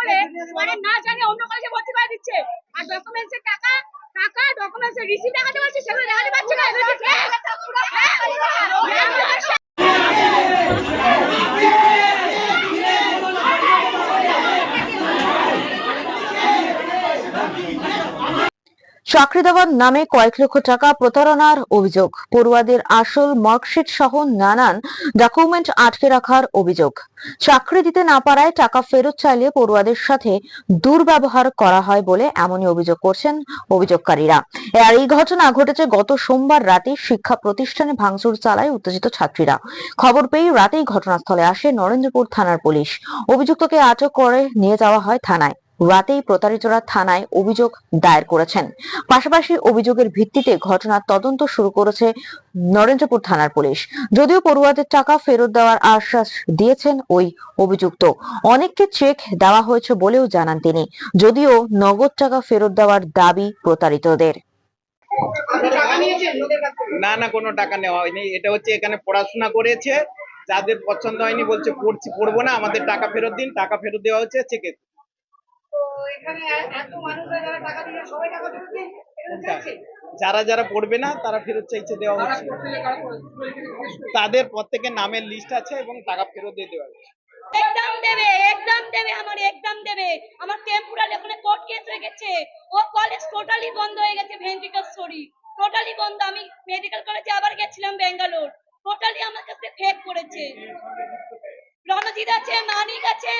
বলে মানে না জানে অন্য কলেজে ভর্তি করে দিচ্ছে। আর ডকুমেন্টস এর টাকা টাকা ডকুমেন্টস এর রিসিপ্ট দেখাতে পারছে সেগুলো দেখাতে পারছে না। চাকরি দেওয়ার নামে কয়েক লক্ষ টাকা প্রতারণার অভিযোগ। পড়ুয়াদের আসল মার্কশিট সহ নানান ডকুমেন্ট আটকে রাখার অভিযোগ। চাকরি দিতে না পারায় টাকা ফেরত চাইলে পড়ুয়াদের সাথে দুর্ব্যবহার করা হয় বলে এমনই অভিযোগ করছেন অভিযোগকারীরা। আর এই ঘটনা ঘটেছে গত সোমবার রাতে শিক্ষা প্রতিষ্ঠানে ভাঙচুর চালায় উত্তেজিত ছাত্রীরা। খবর পেয়ে রাতেই ঘটনাস্থলে আসে নরেন্দ্রপুর থানার পুলিশ। অভিযুক্তকে আটক করে নিয়ে যাওয়া হয় থানায়। রাতেই প্রতারিতরা থানায় অভিযোগ দায়ের করেছেন। পাশাপাশি অভিযোগের ভিত্তিতে ঘটনার তদন্ত শুরু করেছে নরেন্দ্রপুর থানার পুলিশ। যদিও পড়ুয়াদের টাকা ফেরত দেওয়ার আশ্বাস দিয়েছেন ওই অভিযুক্ত। অনেককে চেক দেওয়া হয়েছে বলেও জানান তিনি। যদিও নগদ টাকা ফেরত দেওয়ার দাবি প্রতারিতদের। না না, কোনো টাকা নেওয়া হয়নি। এটা হচ্ছে এখানে পড়াশোনা করেছে। যাদের পছন্দ হয়নি বলছে, পড়ছি, পড়ব না, আমাদের টাকা ফেরত দিন, টাকা ফেরত দেওয়া হচ্ছে যারা যারা পড়বে না তারা ফেরত চাইছে দেওয়া হচ্ছে। তাদের প্রত্যেকের নামের লিস্ট আছে এবং টাকা ফেরত দিয়ে দেওয়া হচ্ছে। এক্সাম দেবে এক্সাম দেবে আমার এক্সাম দেবে। আমার টেম্পোরাল ওখানে কোর্ট কেস হয়ে গেছে। ও কলেজ টোটালি বন্ধ হয়ে গেছে ভেন্টিকাসরি টোটালি বন্ধ। আমি মেডিকেল কলেজে আবার গেছিলাম ব্যাঙ্গালোর টোটালি আমার কাছে ফেক করেছে। রণজিৎ আছে মানিক আছে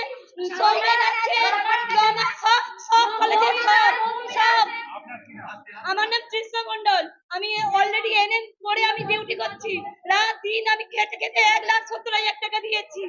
আমার নাম কৃষ্ণ মন্ডল আমি অলরেডি এনএন পরে আমি ডিউটি করছি। রাত দিন আমি খেতে খেতে এক লাখ সত্তর হাজার টাকা দিয়েছি।